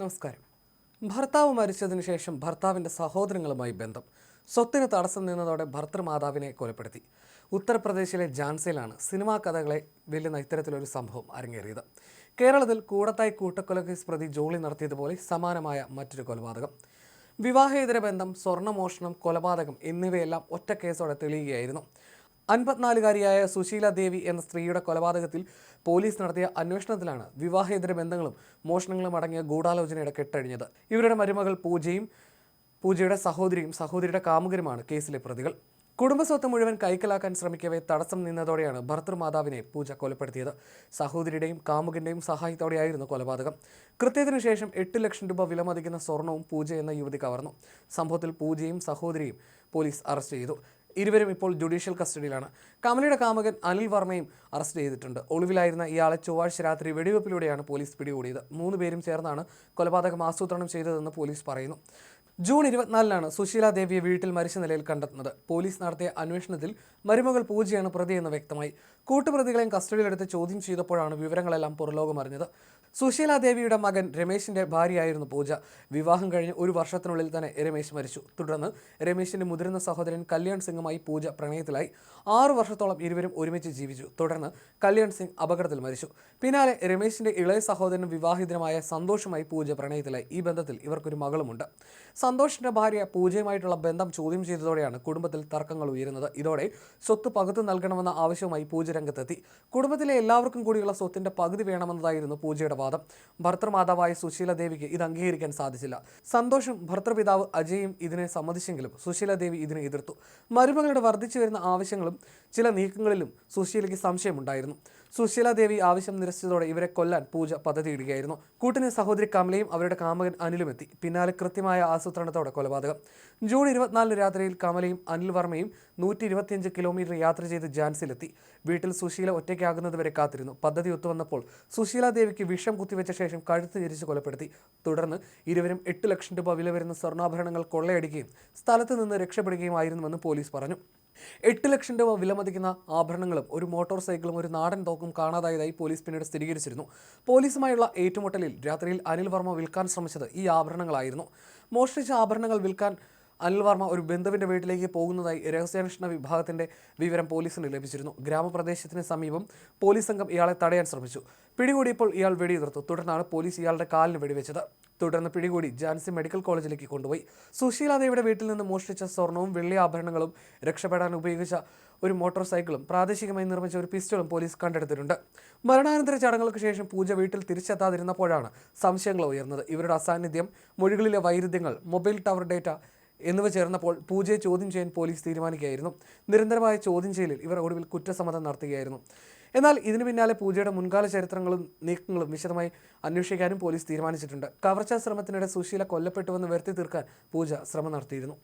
നമസ്കാരം. ഭർത്താവ് മരിച്ചതിന് ശേഷം ഭർത്താവിന്റെ സഹോദരങ്ങളുമായി ബന്ധം. സ്വത്തിന് തടസ്സം നിന്നതോടെ ഭർത്തൃമാതാവിനെ കൊലപ്പെടുത്തി. ഉത്തർപ്രദേശിലെ ജാൻസിയിലാണ് സിനിമാ കഥകളെ വെല്ലുന്ന ഇത്തരത്തിലൊരു സംഭവം അരങ്ങേറിയത്. കേരളത്തിൽ കൂടത്തായി കൂട്ടക്കൊല കേസ് പ്രതി ജോളി നടത്തിയതുപോലെ സമാനമായ മറ്റൊരു കൊലപാതകം. വിവാഹേതര ബന്ധം സ്വർണമോഷണം കൊലപാതകം എന്നിവയെല്ലാം ഒറ്റ കേസോടെ തെളിയുകയായിരുന്നു. അൻപത്തിനാലുകാരിയായ സുശീല ദേവി എന്ന സ്ത്രീയുടെ കൊലപാതകത്തിൽ പോലീസ് നടത്തിയ അന്വേഷണത്തിലാണ് വിവാഹേതര ബന്ധങ്ങളും മോഷണങ്ങളും അടങ്ങിയ ഗൂഢാലോചനയുടെ കെട്ടഴിഞ്ഞത്. ഇവരുടെ മരുമകൾ പൂജയും പൂജയുടെ സഹോദരിയും സഹോദരിയുടെ കാമുകരുമാണ് കേസിലെ പ്രതികൾ. കുടുംബസ്വത്ത് മുഴുവൻ കൈക്കലാക്കാൻ ശ്രമിക്കവേ തടസ്സം നിന്നതോടെയാണ് ഭർത്തൃമാതാവിനെ പൂജ കൊലപ്പെടുത്തിയത്. സഹോദരിയുടെയും കാമുകന്റെയും സഹായത്തോടെയായിരുന്നു കൊലപാതകം. കൃത്യത്തിനു ശേഷം എട്ട് ലക്ഷം രൂപ വിലമതിക്കുന്ന സ്വർണവും പൂജ എന്ന യുവതി കവർന്നു. സംഭവത്തിൽ പൂജയും സഹോദരിയും പോലീസ് അറസ്റ്റ് ചെയ്തു. ഇരുവരും ഇപ്പോൾ ജുഡീഷ്യൽ കസ്റ്റഡിയിലാണ്. കമലയുടെ കാമകൻ അനിൽ വർമ്മയും അറസ്റ്റ് ചെയ്തിട്ടുണ്ട്. ഒളിവിലായിരുന്ന ഇയാളെ ചൊവ്വാഴ്ച രാത്രി വെടിവെപ്പിലൂടെയാണ് പോലീസ് പിടികൂടിയത്. മൂന്ന് പേരും ചേർന്നാണ് കൊലപാതകം ആസൂത്രണം ചെയ്തതെന്ന് പോലീസ് പറയുന്നു. ജൂൺ ഇരുപത്തിനാലിനാണ് സുശീല ദേവിയെ വീട്ടിൽ മരിച്ച നിലയിൽ കണ്ടെത്തുന്നത്. പോലീസ് നടത്തിയ അന്വേഷണത്തിൽ മരുമകൾ പൂജയാണ് പ്രതിയെന്ന് വ്യക്തമായി. കൂട്ടുപ്രതികളെയും കസ്റ്റഡിയിലെടുത്ത് ചോദ്യം ചെയ്തപ്പോഴാണ് വിവരങ്ങളെല്ലാം പുറലോകമറിഞ്ഞത് സുശീല ദേവിയുടെ മകൻ രമേശിന്റെ ഭാര്യയായിരുന്നു പൂജ. വിവാഹം കഴിഞ്ഞ് ഒരു വർഷത്തിനുള്ളിൽ തന്നെ രമേശ് മരിച്ചു. തുടർന്ന് രമേശിന്റെ മുതിർന്ന സഹോദരൻ കല്യാൺ സിംഗുമായി പൂജ പ്രണയത്തിലായി. ആറു വർഷത്തോളം ഇരുവരും ഒരുമിച്ച് ജീവിച്ചു. തുടർന്ന് കല്യാൺ സിംഗ് അപകടത്തിൽ മരിച്ചു. പിന്നാലെ രമേശിന്റെ ഇളയ സഹോദരനും വിവാഹിതനുമായ സന്തോഷമായി പൂജ പ്രണയത്തിലായി. ഈ ബന്ധത്തിൽ ഇവർക്കൊരു മകളുമുണ്ട്. സന്തോഷിന്റെ ഭാര്യ പൂജയുമായിട്ടുള്ള ബന്ധം ചോദ്യം ചെയ്തതോടെയാണ് കുടുംബത്തിൽ തർക്കങ്ങൾ ഉയരുന്നത്. ഇതോടെ സ്വത്ത് പകുതി നൽകണമെന്ന ആവശ്യവുമായി പൂജ രംഗത്തെത്തി. കുടുംബത്തിലെ എല്ലാവർക്കും കൂടിയുള്ള സ്വത്തിന്റെ പകുതി വേണമെന്നതായിരുന്നു പൂജയുടെ വാദം. ഭർത്തൃമാതാവായ സുശീല ദേവിക്ക് ഇത് അംഗീകരിക്കാൻ സാധിച്ചില്ല. സന്തോഷം ഭർത്തൃപിതാവ് അജയും ഇതിനെ സമ്മതിച്ചെങ്കിലും സുശീല ദേവി ഇതിനെ എതിർത്തു. മരുമകളുടെ വർദ്ധിച്ചു വരുന്ന ആവശ്യങ്ങളും ചില നീക്കങ്ങളിലും സുശീലയ്ക്ക് സംശയമുണ്ടായിരുന്നു. സുശീല ദേവി ആവശ്യം നിരസിച്ചതോടെ ഇവരെ കൊല്ലാൻ പൂജ പദ്ധതിയിടുകയായിരുന്നു. കൂട്ടിന് സഹോദരി കമലയും അവരുടെ കാമകൻ അനിലും എത്തി പിന്നാലെ കൃത്യമായ ആസൂത്രണത്തോടെ കൊലപാതകം. ജൂൺ ഇരുപത്തിനാലിന് രാത്രിയിൽ കമലയും അനിൽ വർമ്മയും നൂറ്റി ഇരുപത്തിയഞ്ച് കിലോമീറ്റർ യാത്ര ചെയ്ത് ജാൻസിലെത്തി വീട്ടിൽ സുശീല ഒറ്റയ്ക്കാകുന്നതുവരെ കാത്തിരുന്നു. പദ്ധതി ഒത്തുവന്നപ്പോൾ സുശീല ദേവിക്ക് വിഷം കുത്തിവെച്ച ശേഷം കഴുത്ത് തിരിച്ച് കൊലപ്പെടുത്തി. തുടർന്ന് ഇരുവരും എട്ട് ലക്ഷം രൂപ വില വരുന്ന സ്വർണാഭരണങ്ങൾ കൊള്ളയടിക്കുകയും സ്ഥലത്ത് നിന്ന് രക്ഷപ്പെടുകയുമായിരുന്നുവെന്ന് പോലീസ് പറഞ്ഞു. എട്ട് ലക്ഷം രൂപ വിലമതിക്കുന്ന ആഭരണങ്ങളും ഒരു മോട്ടോർ സൈക്കിളും ഒരു നാടൻ തോക്കും കാണാതായതായി പോലീസ് പിന്നീട് സ്ഥിരീകരിച്ചിരുന്നു. പോലീസുമായുള്ള ഏറ്റുമുട്ടലിൽ രാത്രിയിൽ അനിൽ വർമ്മ വിൽക്കാൻ ശ്രമിച്ചത് ഈ ആഭരണങ്ങളായിരുന്നു. മോഷ്ടിച്ച ആഭരണങ്ങൾ വിൽക്കാൻ അനിൽ വർമ്മ ഒരു ബന്ധുവിന്റെ വീട്ടിലേക്ക് പോകുന്നതായി രഹസ്യാന്വേഷണ വിഭാഗത്തിന്റെ വിവരം പോലീസിന് ലഭിച്ചിരുന്നു. ഗ്രാമപ്രദേശത്തിന് സമീപം പോലീസ് സംഘം ഇയാളെ തടയാൻ ശ്രമിച്ചു. പിടികൂടിയപ്പോൾ ഇയാൾ വെടിയുതിർത്തു. തുടർന്നാണ് പോലീസ് ഇയാളുടെ കാലിന് വെടിവെച്ചത്. തുടർന്ന് പിടികൂടി ജാൻസി മെഡിക്കൽ കോളേജിലേക്ക് കൊണ്ടുപോയി. സുശീല ദേവിയുടെ വീട്ടിൽ നിന്ന് മോഷ്ടിച്ച സ്വർണവും വെള്ളി ആഭരണങ്ങളും രക്ഷപ്പെടാൻ ഉപയോഗിച്ച ഒരു മോട്ടോർ സൈക്കിളും പ്രാദേശികമായി നിർമ്മിച്ച ഒരു പിസ്റ്റളും പോലീസ് കണ്ടെടുത്തിട്ടുണ്ട്. മരണാനന്തര ചടങ്ങുകൾക്ക് ശേഷം പൂജ വീട്ടിൽ തിരിച്ചെത്താതിരുന്നപ്പോഴാണ് സംശയങ്ങൾ ഉയർന്നത്. ഇവരുടെ അസാന്നിധ്യം മൊഴികളിലെ വൈരുദ്ധ്യങ്ങൾ മൊബൈൽ ടവർ ഡേറ്റ എന്നിവ ചേർന്നപ്പോൾ പൂജയെ ചോദ്യം ചെയ്യാൻ പോലീസ് തീരുമാനിക്കുകയായിരുന്നു. നിരന്തരമായ ചോദ്യം ചെയ്യലിൽ ഇവർ ഒടുവിൽ കുറ്റസമ്മതം നടത്തുകയായിരുന്നു. എന്നാൽ ഇതിനു പിന്നാലെ പൂജയുടെ മുൻകാല ചരിത്രങ്ങളും നീക്കങ്ങളും വിശദമായി അന്വേഷിക്കാനും പോലീസ് തീരുമാനിച്ചിട്ടുണ്ട്. കവർച്ചാ ശ്രമത്തിനിടെ സുശീല കൊല്ലപ്പെട്ടുവെന്ന് വരുത്തി തീർക്കാൻ പൂജ ശ്രമം നടത്തിയിരുന്നു.